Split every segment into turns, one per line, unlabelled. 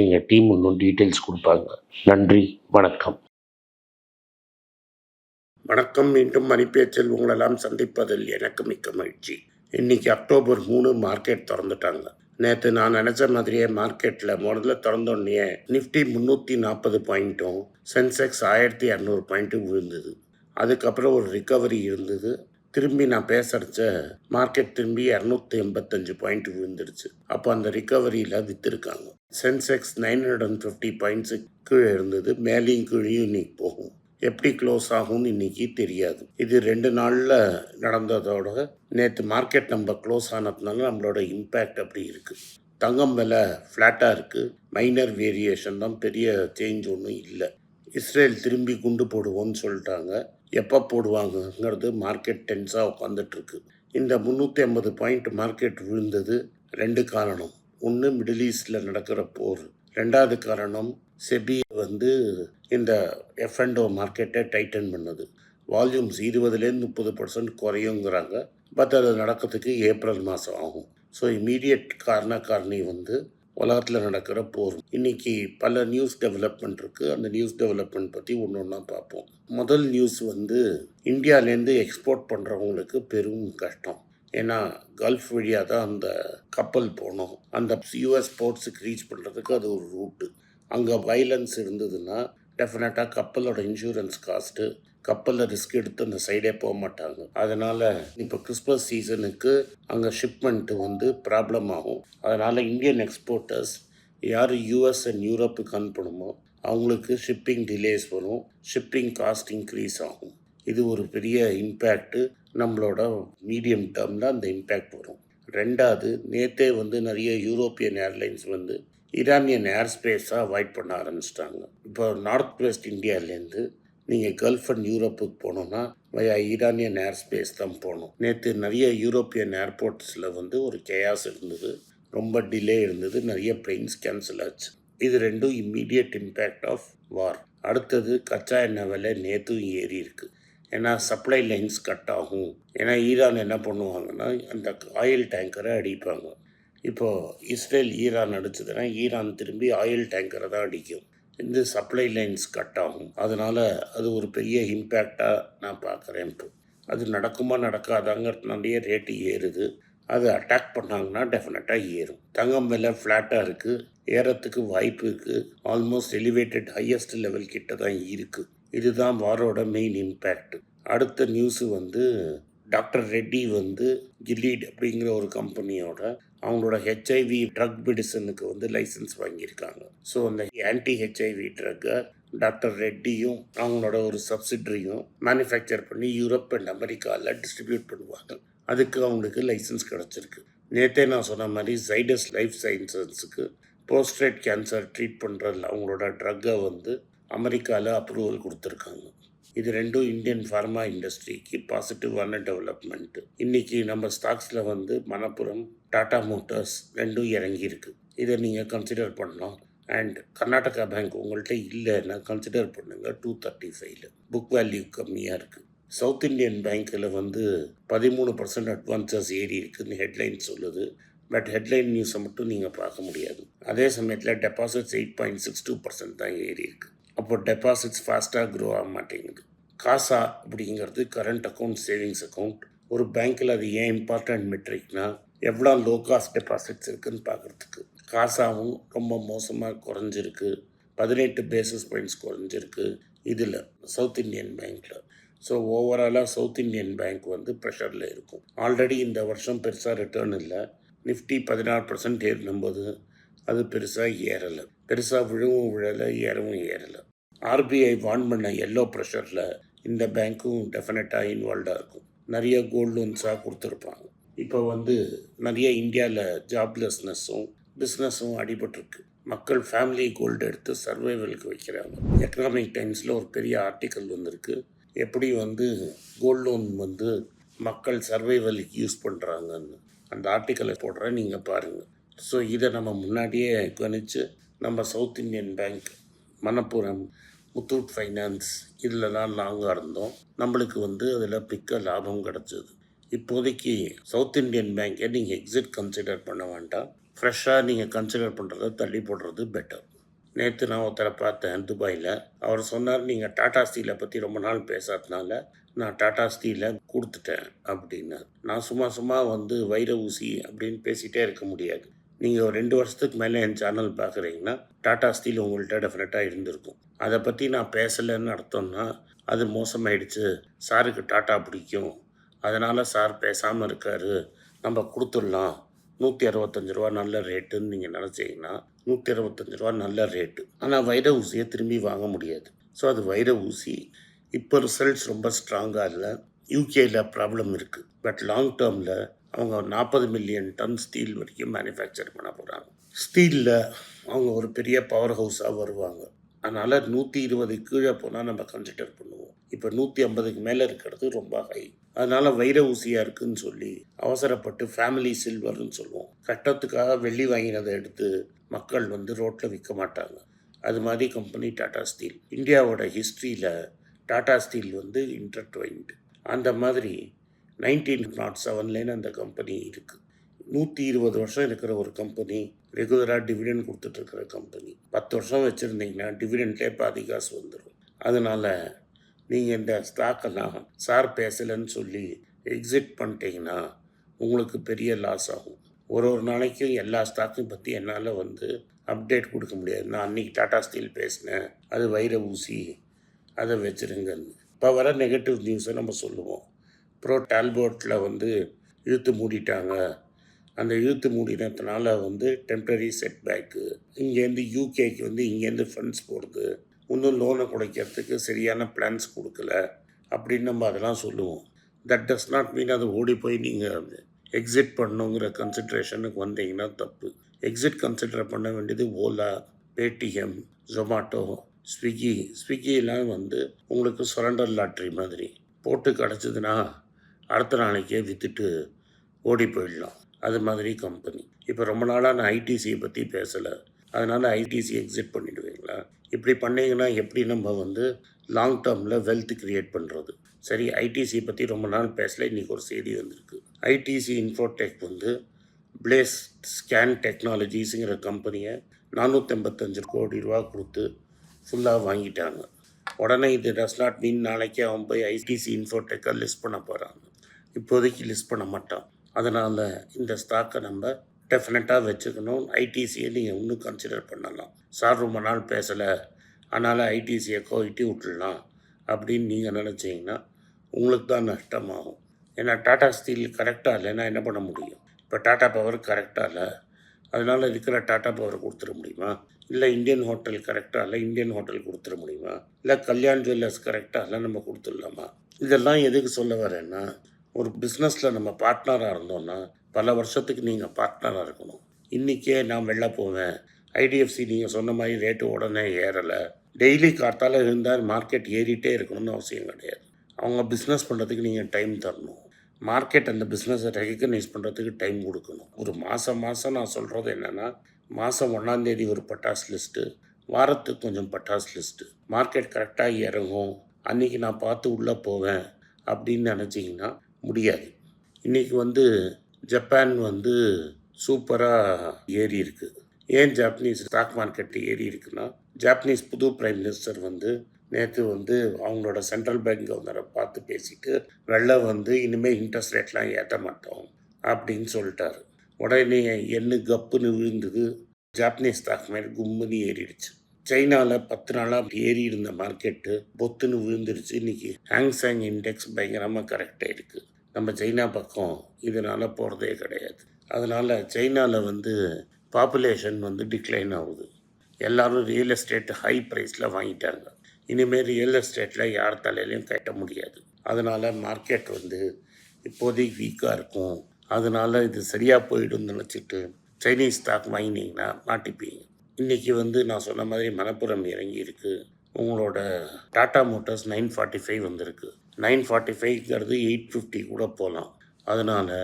எங்கள் டீம் இன்னும் டீட்டெயில்ஸ் கொடுப்பாங்க. நன்றி வணக்கம்.
வணக்கம் மீண்டும் மணிப்பேச்சில் உங்களெல்லாம் சந்திப்பதில் எனக்கு மிக்க மகிழ்ச்சி. இன்னைக்கு அக்டோபர் மூணு மார்க்கெட் திறந்துட்டாங்க. நேற்று நான் நினச்ச மாதிரியே மார்க்கெட்டில் முதல்ல திறந்தோடனே நிஃப்டி முந்நூற்றி நாற்பது பாயிண்ட்டும் சென்செக்ஸ் ஆயிரத்தி இரநூறு பாயிண்ட்டும் விழுந்தது. அதுக்கப்புறம் ஒரு ரிக்கவரி இருந்தது. திரும்பி நான் பேசுறச்ச மார்க்கெட் திரும்பி இரநூத்தி எண்பத்தஞ்சு பாயிண்ட் விழுந்துருச்சு. அப்போ அந்த ரிகவரியில் விற்றுருக்காங்க Sensex nine hundred and fifty points கீழே இருந்தது. மேலேயும் கீழேயும் இன்னைக்கு போகும். எப்படி க்ளோஸ் ஆகும்னு இன்னைக்கு தெரியாது. இது ரெண்டு நாளில் நடந்ததோட நேற்று மார்க்கெட் நம்ம க்ளோஸ் ஆனதுனால நம்மளோட இம்பேக்ட் அப்படி இருக்குது தங்கம் விலை ஃப்ளாட்டாக இருக்குது மைனர் வேரியேஷன் தான். பெரிய சேஞ்ச் ஒன்றும் இல்லை. இஸ்ரேல் திரும்பி குண்டு போடுவோன்னு சொல்லிட்டாங்க. எப்போ போடுவாங்கங்கிறது மார்க்கெட் டென்ஸாக உட்காந்துட்ருக்கு இந்த முந்நூற்றி ஐம்பது பாயிண்ட் மார்க்கெட் விழுந்தது ரெண்டு காரணம். ஒன்று மிடில் ஈஸ்டில் நடக்கிற போர். ரெண்டாவது காரணம் செபி வந்து இந்த எஃப்என்டோ மார்க்கெட்டை டைட்டன் பண்ணது. வால்யூம்ஸ் இருபதுலேருந்து முப்பது பர்சன்ட் குறையுங்கிறாங்க. பட் அது நடக்கிறதுக்கு ஏப்ரல் மாதம் ஆகும். ஸோ இமீடியட் காரண காரணி வந்து உலகத்தில் நடக்கிற போர். இன்னைக்கு பல நியூஸ் டெவலப்மெண்ட் இருக்குது அந்த நியூஸ் டெவலப்மெண்ட் பற்றி ஒன்று ஒன்றா பார்ப்போம். முதல் நியூஸ் வந்து இந்தியாவிலேருந்து எக்ஸ்போர்ட் பண்ணுறவங்களுக்கு பெரும் கஷ்டம். ஏன்னா கல்ஃப் வழியாக தான் அந்த கப்பல் போனோம். அந்த யூஎஸ் போர்ட்ஸுக்கு ரீச் பண்ணுறதுக்கு அது ஒரு ரூட்டு அங்கே வைலன்ஸ் இருந்ததுன்னா டெஃபினட்டாக கப்பலோட இன்சூரன்ஸ் காஸ்ட்டு கப்பலில் ரிஸ்க் எடுத்து அந்த சைடே போக மாட்டாங்க. அதனால் இப்போ கிறிஸ்மஸ் சீசனுக்கு அங்கே ஷிப்மெண்ட்டு வந்து ப்ராப்ளம் ஆகும். அதனால் இந்தியன் எக்ஸ்போர்ட்டர்ஸ் யார் யூஎஸ் அண்ட் யூரோப்புக்கு அனுப்பணுமோ அவங்களுக்கு ஷிப்பிங் டிலேஸ் வரும். ஷிப்பிங் காஸ்ட் இன்க்ரீஸ் ஆகும். இது ஒரு பெரிய இம்பேக்ட்டு நம்மளோட மீடியம் டேர்மில் அந்த இம்பேக்ட் வரும். ரெண்டாவது நேற்றே வந்து நிறைய யூரோப்பியன் ஏர்லைன்ஸ் வந்து ஈரானியன் ஏர் ஸ்பேஸாக அவாய்ட் பண்ண ஆரம்பிச்சிட்டாங்க. இப்போ நார்த் வெஸ்ட் இந்தியாவிலேருந்து நீங்கள் கல்ஃப் அண்ட் யூரோப்புக்கு போனோன்னா வயா ஈரானியன் ஏர் ஸ்பேஸ் தான் போகணும் நேற்று நிறைய யூரோப்பியன் ஏர்போர்ட்ஸில் வந்து ஒரு கேயாஸ் இருந்தது. ரொம்ப டிலே இருந்தது. நிறைய பிளெயின்ஸ் கேன்சல் ஆச்சு. இது ரெண்டும் இம்மீடியட் இம்பேக்ட் ஆஃப் வார் அடுத்தது கச்சா எண்ணெய் விலை நேற்றும் ஏறி இருக்கு. ஏன்னா சப்ளை லைன்ஸ் கட் ஆகும். ஏன்னா ஈரான் என்ன பண்ணுவாங்கன்னா அந்த ஆயில் டேங்கரை அடிப்பாங்க. இப்போது இஸ்ரேல் ஈரான் அடிச்சதுன்னா ஈரான் திரும்பி ஆயில் டேங்கரை தான் அடிக்கும். இந்த சப்ளை லைன்ஸ் கட் ஆகும். அதனால் அது ஒரு பெரிய இம்பேக்டாக நான் பார்க்குறேன். இப்போ அது நடக்குமா நடக்காதாங்கிறதுனாலேயே ரேட்டு ஏறுது. அது அட்டாக் பண்ணாங்கன்னா டெஃபினட்டாக ஏறும். தங்கம் விலை ஃப்ளாட்டாக இருக்குது ஏறத்துக்கு வாய்ப்பு இருக்குது ஆல்மோஸ்ட் எலிவேட்டட் ஹையஸ்ட் லெவல் கிட்ட தான் இருக்குது இதுதான் வாரோட மெயின் இம்பேக்ட் அடுத்த நியூஸு வந்து டாக்டர் ரெட்டி வந்து ஜிலீட் அப்படிங்கிற ஒரு கம்பெனியோட அவங்களோட ஹெச்ஐவி ட்ரக் மெடிசனுக்கு வந்து லைசன்ஸ் வாங்கியிருக்காங்க. ஸோ அந்த ஆன்டி ஹெச்ஐவி ட்ரக்கை டாக்டர் ரெட்டியும் அவங்களோட ஒரு சப்சிட்ரியும் மேனுஃபேக்சர் பண்ணி யூரோப் அண்ட் அமெரிக்காவில் டிஸ்ட்ரிபியூட் பண்ணுவாங்க. அதுக்கு அவங்களுக்கு லைசன்ஸ் கிடச்சிருக்கு. நேற்றே நான் சொன்ன மாதிரி ஜைடஸ் லைஃப் சயின்சஸுக்கு போஸ்ட்ரேட் கேன்சர் ட்ரீட் பண்ணுற அவங்களோட ட்ரக்கை வந்து அமெரிக்காவில் அப்ரூவல் கொடுத்துருக்காங்க. இது ரெண்டும் இந்தியன் ஃபார்மா இண்டஸ்ட்ரிக்கு பாசிட்டிவான டெவலப்மெண்ட்டு இன்றைக்கி நம்ம ஸ்டாக்ஸில் வந்து மணப்புரம் டாடா மோட்டர்ஸ் ரெண்டும் இறங்கியிருக்கு. இதை நீங்கள் கன்சிடர் பண்ணலாம். அண்ட் கர்நாடகா பேங்க் உங்கள்கிட்ட இல்லைன்னா கன்சிடர் பண்ணுங்கள் டூ தேர்ட்டி ஃபைவ்ல புக் வேல்யூ கம்மியாக இருக்குது சவுத் இந்தியன் பேங்க்கில் வந்து பதிமூணு பர்சன்ட் அட்வான்சஸ் ஏறி இருக்குதுன்னு ஹெட்லைன் சொல்லுது. பட் ஹெட்லைன் நியூஸை மட்டும் நீங்கள் பார்க்க முடியாது. அதே சமயத்தில் deposits eight point six two percent தான் ஏறி இருக்கு. அப்போ டெபாசிட்ஸ் ஃபாஸ்ட்டாக க்ரோ ஆக மாட்டேங்குது. காசா அப்படிங்கிறது கரண்ட் அக்கௌண்ட் சேவிங்ஸ் அக்கௌண்ட் ஒரு பேங்க்கில் அது ஏன் இம்பார்ட்டன்ட் மெட்ரிக்னா எவ்வளோ லோ காஸ்ட் டெபாசிட்ஸ் இருக்குன்னு பார்க்குறதுக்கு காசாவும் ரொம்ப மோசமாக குறைஞ்சிருக்கு. பதினெட்டு பேசிஸ் பாயிண்ட்ஸ் குறைஞ்சிருக்கு. இதில் சவுத் இந்தியன் பேங்க்கில் ஸோ ஓவராலாக சவுத் இந்தியன் பேங்க் வந்து ப்ரெஷரில் இருக்கும். ஆல்ரெடி இந்த வருஷம் பெருசாக ரிட்டர்ன் இல்லை. நிஃப்டி பதினாறு பர்சன்ட் ஏறினும்போது அது பெருசாக ஏறலை. பெருசாக விழவும் விழலை ஏறவும் ஏறலை. ஆர்பிஐ வான் பண்ண எல்லோ ப்ரெஷரில் இந்த பேங்க்கும் டெஃபினட்டாக இன்வால்வாக இருக்கும். நிறைய கோல்டு லோன்ஸாக கொடுத்துருப்பாங்க. இப்போ வந்து நிறைய இந்தியாவில் ஜாப்லெஸ்னஸும் பிஸ்னஸும் அடிபட்டிருக்கு. மக்கள் ஃபேமிலி கோல்டு எடுத்து சர்வைவலுக்கு வைக்கிறாங்க. எக்கனாமிக் டைம்ஸில் ஒரு பெரிய ஆர்டிக்கல் வந்திருக்கு. எப்படி வந்து கோல்டு லோன் வந்து மக்கள் சர்வைவலுக்கு யூஸ் பண்ணுறாங்கன்னு அந்த ஆர்டிக்கலை போடுறேன் நீங்கள் பாருங்கள் ஸோ இதை நம்ம முன்னாடியே கவனித்து நம்ம south Indian bank Manappuram Muthoot finance இதிலலாம் லாங்காக இருந்தோம். நம்மளுக்கு வந்து அதில் மிக்க லாபம் கிடச்சிது. இப்போதைக்கு சவுத் இந்தியன் பேங்க்கை நீங்கள் எக்ஸிட் கன்சிடர் பண்ண வேண்டாம். ஃப்ரெஷ்ஷாக நீங்கள் கன்சிடர் பண்ணுறத தள்ளி போடுறது பெட்டர் நேற்று நான் ஒருத்தரை பார்த்தேன் துபாயில். அவர் சொன்னார் நீங்கள் டாடா ஸ்டீலை பற்றி ரொம்ப நாள் பேசாதனால நான் டாடா ஸ்டீலை கொடுத்துட்டேன் அப்படின்னு நான் சும்மா சும்மா வந்து வைர ஊசி அப்படின்னு பேசிகிட்டே இருக்க முடியாது. நீங்கள் ஒரு ரெண்டு வருஷத்துக்கு மேலே என் சேனல் பார்க்குறீங்கன்னா டாடா ஸ்டீல் உங்கள்கிட்ட டெஃபினட்டாக இருந்திருக்கும். அதை பற்றி நான் பேசலைன்னு அர்த்தம்னா அது மோசமாயிடுச்சு. சாருக்கு டாட்டா பிடிக்கும். அதனால் சார் பேசாமல் இருக்காரு. நம்ம கொடுத்துடலாம். நூற்றி அறுபத்தஞ்சு ரூபா நல்ல ரேட்டுன்னு நீங்கள் நினச்சிங்கன்னா நூற்றி அறுபத்தஞ்சு ரூபா நல்ல ரேட்டு. ஆனால் வைர ஊசியை திரும்பி வாங்க முடியாது. ஸோ அது வைர ஊசி. இப்போ ரிசல்ட்ஸ் ரொம்ப ஸ்ட்ராங்காக இல்லை. யூகேயில் ப்ராப்ளம் இருக்குது பட் லாங் டேர்மில் அவங்க நாற்பது மில்லியன் டன் ஸ்டீல் வரைக்கும் மேனுஃபேக்சர் பண்ண போகிறாங்க ஸ்டீலில் அவங்க ஒரு பெரிய பவர் ஹவுஸாக வருவாங்க. அதனால் நூற்றி இருபது கீழே போனால் நம்ம கன்சிடர் பண்ணுவோம். இப்போ நூற்றி ஐம்பதுக்கு மேலே இருக்கிறது ரொம்ப ஹை அதனால் வைர ஊசியாக இருக்குன்னு சொல்லி அவசரப்பட்டு ஃபேமிலி சில்வர்னு சொல்லுவோம். கட்டத்துக்காக வெள்ளி வாங்கினதை எடுத்து மக்கள் வந்து ரோட்டில் விற்க மாட்டாங்க. அது மாதிரி கம்பெனி டாடா ஸ்டீல் இந்தியாவோட ஹிஸ்ட்ரியில் டாடா ஸ்டீல் வந்து இன்டர்ட்வைன்டு அந்த மாதிரி நைன்டீன் நாட் செவன்லேன்னு அந்த கம்பெனி இருக்குது நூற்றி இருபது வருஷம் இருக்கிற ஒரு கம்பெனி ரெகுலராக டிவிடெண்ட் கொடுத்துட்ருக்கிற கம்பெனி பத்து வருஷம் வச்சுருந்தீங்கன்னா டிவிடெண்ட்லேயே பாதி காசு வந்துடும் அதனால் நீங்கள் இந்த ஸ்டாக்கெல்லாம் சார் பேசலைன்னு சொல்லி எக்ஸிட் பண்ணிட்டீங்கன்னா உங்களுக்கு பெரிய லாஸ் ஆகும். ஒரு ஒரு நாளைக்கும் எல்லா ஸ்டாக்கையும் பற்றி என்னால் வந்து அப்டேட் கொடுக்க முடியாது. நான் அன்றைக்கி டாடா ஸ்டீல் பேசினேன். அது வைர ஊசி அதை வச்சுருங்கன்னு. இப்போ வர நெகட்டிவ் நியூஸை நம்ம சொல்லுவோம். ப்ரோ டால்போர்ட்டில் வந்து இழுத்து மூடிட்டாங்க. அந்த இழுத்து மூடினதுனால வந்து டெம்ப்ரரி செட்பேக்கு இங்கேருந்து யூகேக்கு வந்து இங்கேருந்து ஃபண்ட்ஸ் போடுது. இன்னும் லோனை குறைக்கிறதுக்கு சரியான பிளான்ஸ் கொடுக்கல. அப்படின்னு நம்ம அதெல்லாம் சொல்லுவோம். தட் டஸ் நாட் மீன் அது ஓடி போய் நீங்கள் எக்ஸிட் பண்ணுங்கிற கன்சிட்ரேஷனுக்கு வந்தீங்கன்னா தப்பு. எக்ஸிட் கன்சிடர் பண்ண வேண்டியது ஓலா பேடிஎம் ஜொமாட்டோ ஸ்விக்கி ஸ்விக்கிலாம் வந்து உங்களுக்கு சுரண்டர் லாட்ரி மாதிரி. போட்டு கிடச்சிதுன்னா அடுத்த நாளைக்கே விற்றுட்டு ஓடி போயிடலாம். அது மாதிரி கம்பெனி இப்போ ரொம்ப நாளாக நான் ஐடிசியை பற்றி பேசலை. அதனால் ஐடிசி எக்ஸிட் பண்ணிடுவீங்களா? இப்படி பண்ணீங்கன்னா எப்படி நம்ம வந்து லாங் டேர்மில் வெல்த் கிரியேட் பண்ணுறது சரி ஐடிசி பற்றி ரொம்ப நாள் பேசல இன்றைக்கி ஒரு செய்தி வந்திருக்கு. ஐடிசி இன்ஃபோடெக் வந்து பிளேஸ் ஸ்கேன் டெக்னாலஜிஸுங்கிற கம்பெனியை நானூற்றம்பத்தஞ்சு கோடி ரூபா கொடுத்து ஃபுல்லாக வாங்கிட்டாங்க. உடனே இது டஸ் நாட் மீன் நாளைக்கு அவன் போய் ஐடிசி இன்ஃபோடெக்கை லிஸ்ட் பண்ண போகிறாங்க இப்போதைக்கு லிஸ்ட் பண்ண மாட்டான். அதனால் இந்த ஸ்டாக்கை நம்ம டெஃபினட்டாக வச்சுக்கணும். ஐடிசியை நீங்கள் இன்னும் கன்சிடர் பண்ணலாம். சார் ரொம்ப நாள் பேசலை. அதனால் ஐடிசியை கோயிட்டி விட்டுடலாம் அப்படின்னு நீங்கள் நினச்சிங்கன்னா உங்களுக்கு தான் நஷ்டமாகும். ஏன்னா டாடா ஸ்டீல் கரெக்டாக இல்லைன்னா என்ன பண்ண முடியும்? இப்போ டாடா பவர் கரெக்டாக இல்லை. அதனால் இருக்கிற டாடா பவர் கொடுத்துட முடியுமா? இல்லை இந்தியன் ஹோட்டல் கரெக்டாக இல்லை இந்தியன் ஹோட்டல் கொடுத்துட முடியுமா? இல்லை கல்யாண் ஜுவல்லர்ஸ் கரெக்டாக இல்லை நம்ம கொடுத்துடலாமா? இதெல்லாம் எதுக்கு சொல்ல வரேன்னா ஒரு பிஸ்னஸில் நம்ம பார்ட்னராக இருந்தோம்னா பல வருஷத்துக்கு நீங்கள் பார்ட்னராக இருக்கணும். இன்றைக்கே நான் வெளில போவேன். ஐடிஎஃப்சி நீங்கள் சொன்ன மாதிரி ரேட்டு உடனே ஏறலை. டெய்லி காத்தால் இருந்தால் மார்க்கெட் ஏறிட்டே இருக்கணும்னு அவசியம் கிடையாது. அவங்க பிஸ்னஸ் பண்ணுறதுக்கு நீங்கள் டைம் தரணும். மார்க்கெட் அந்த பிஸ்னஸை ரெகக்னைஸ் பண்ணுறதுக்கு டைம் கொடுக்கணும். ஒரு மாதம் மாதம் நான் சொல்கிறது என்னென்னா மாதம் ஒன்றாந்தேதி ஒரு பட்டாஸ் லிஸ்ட்டு வாரத்துக்கு கொஞ்சம் பட்டாஸ் லிஸ்ட்டு மார்க்கெட் கரெக்டாக இறங்கும். அன்றைக்கி நான் பார்த்து உள்ளே போவேன் அப்படின்னு நினச்சிங்கன்னா முடியாது. இன்றைக்கி வந்து ஜப்பான் வந்து சூப்பராக ஏறி இருக்குது ஏன் ஜாப்பனீஸ் ஸ்டாக் மார்க்கெட் ஏறி இருக்குன்னா ஜாப்பனீஸ் புது பிரைம் மினிஸ்டர் வந்து நேற்று வந்து அவங்களோட சென்ட்ரல் பேங்க் கவர்னரை பார்த்து பேசிட்டு வெள்ள வந்து இனிமேல் இன்ட்ரெஸ்ட் ரேட்லாம் ஏற்ற மாட்டோம் அப்படின்னு சொல்லிட்டாரு. உடனே எண்ணு கப்புன்னு விழுந்தது ஜாப்பனீஸ் ஸ்டாக் மார்க்கெட் கும்முன்னு ஏறிடுச்சு. சைனாவில் பத்து நாளாக ஏறி இருந்த மார்க்கெட்டு பொத்துன்னு விழுந்துருச்சு. இன்றைக்கி ஹாங்ஸாங் இண்டெக்ஸ் பயங்கரமாக கரெக்டாக இருக்குது நம்ம சைனா பக்கம் இதனால் போகிறதே கிடையாது. அதனால் சைனாவில் வந்து பாப்புலேஷன் வந்து டிக்ளைன் ஆகுது. எல்லோரும் ரியல் எஸ்டேட் ஹை ப்ரைஸில் வாங்கிட்டாங்க. இனிமேல் ரியல் எஸ்டேட்டில் யார் தலையிலையும் கட்ட முடியாது. அதனால் மார்க்கெட் வந்து இப்போதைக்கு வீக்காக இருக்கும். அதனால் இது சரியாக போயிடும்னு நினச்சிட்டு சைனீஸ் ஸ்டாக் வாங்கினீங்கன்னா மாட்டிப்பீங்க. இன்றைக்கி வந்து நான் சொன்ன மாதிரி மணப்புறம் இறங்கி இருக்குது உங்களோட Tata Motors nine forty five வந்திருக்கு. நைன் ஃபார்ட்டி ஃபைவ்ங்கிறது எயிட் ஃபிஃப்டி கூட போகலாம். அதனால்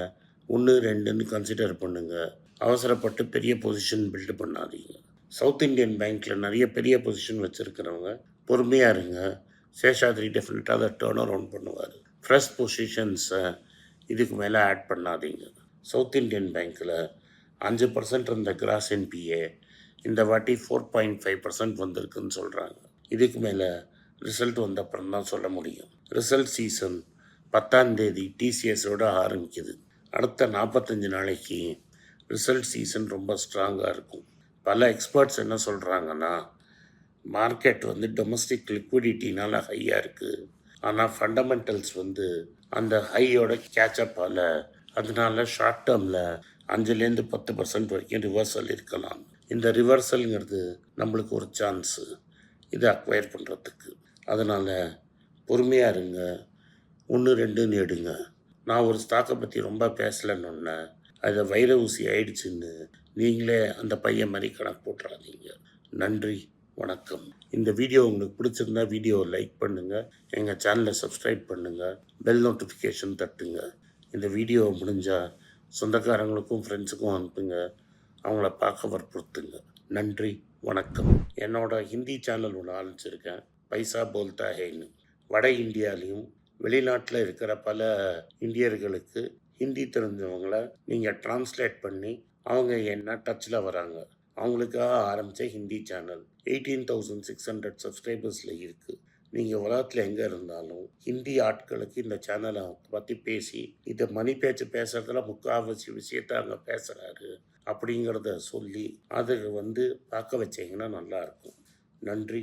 ஒன்று ரெண்டுன்னு கன்சிடர் பண்ணுங்கள் அவசரப்பட்டு பெரிய பொசிஷன் பில்டு பண்ணாதீங்க. சவுத் இந்தியன் பேங்க்கில் நிறைய பெரிய பொசிஷன் வச்சுருக்கிறவங்க பொறுமையாக இருங்க. சேஷாத்ரி டெஃபினட்டாக அதை டேர்ன் அரவுண்ட் பண்ணுவார் ஃப்ரெஷ் பொசிஷன்ஸை இதுக்கு மேலே ஆட் பண்ணாதீங்க. சவுத் இந்தியன் பேங்க்கில் அஞ்சு பர்சன்ட் இருந்த கிராஸ் என்பிஏ இந்த வாட்டி ஃபோர் பாயிண்ட் ஃபைவ் பர்சன்ட் வந்திருக்குன்னு சொல்கிறாங்க இதுக்கு மேலே ரிசல்ட் வந்த அப்புறம் தான் சொல்ல முடியும். ரிசல்ட் சீசன் பத்தாம் தேதி டிசிஎஸோடு ஆரம்பிக்குது. அடுத்த நாற்பத்தஞ்சு நாளைக்கு ரிசல்ட் சீசன் ரொம்ப ஸ்ட்ராங்காக இருக்கும். பல எக்ஸ்பர்ட்ஸ் என்ன சொல்கிறாங்கன்னா மார்க்கெட் வந்து டொமஸ்டிக் லிக்விடிட்டினால் ஹையாக இருக்குது ஆனால் ஃபண்டமெண்டல்ஸ் வந்து அந்த ஹையோட கேட்சப்பால் அதனால ஷார்ட் டேர்மில் அஞ்சுலேருந்து பத்து பர்சன்ட் வரைக்கும் ரிவர்சல் இருக்கலாம். இந்த ரிவர்சல்ங்கிறது நம்மளுக்கு ஒரு சான்ஸு இதை அக்வயர் பண்ணுறதுக்கு அதனால் பொறுமையாக இருங்க. ஒன்று ரெண்டுன்னு எடுங்க. நான் ஒரு ஸ்டாக்கை பற்றி ரொம்ப பேசலைன்னு அதை வைர ஊசி ஆயிடுச்சுன்னு நீங்களே அந்த பையன் மாதிரி கணக்கு போட்டுறாதீங்க. நன்றி வணக்கம். இந்த வீடியோ உங்களுக்கு பிடிச்சிருந்தா வீடியோவை லைக் பண்ணுங்கள் எங்கள் சேனலை சப்ஸ்கிரைப் பண்ணுங்கள் பெல் நோட்டிஃபிகேஷன் தட்டுங்க. இந்த வீடியோ முடிஞ்சால் சொந்தக்காரங்களுக்கும் ஃப்ரெண்ட்ஸுக்கும் அனுப்புங்க. அவங்கள பார்க்க வற்புறுத்துங்க. நன்றி வணக்கம். என்னோட ஹிந்தி சேனல் ஒன்று ஆரம்பிச்சிருக்கேன். பைசா போல்தா ஹேன்னு வட இந்தியாலையும் வெளிநாட்டில் இருக்கிற பல இந்தியர்களுக்கு ஹிந்தி தெரிஞ்சவங்கள நீங்கள் டிரான்ஸ்லேட் பண்ணி அவங்க என்ன டச்சில் வராங்க. அவங்களுக்காக ஆரம்பித்த Hindi channel eighteen thousand six hundred சப்ஸ்கிரைபர்ஸில் இருக்குது நீங்கள் உலகத்தில் எங்கே இருந்தாலும் ஹிந்தி ஆட்களுக்கு இந்த சேனலை பற்றி பேசி இதை மணி பேச்சு பேசுகிறதுல முக்கால்வாசி விஷயத்த அங்கே பேசுகிறாரு அப்படிங்கிறத சொல்லி அதை வந்து பார்க்க வச்சிங்கன்னா நல்லாயிருக்கும் நன்றி.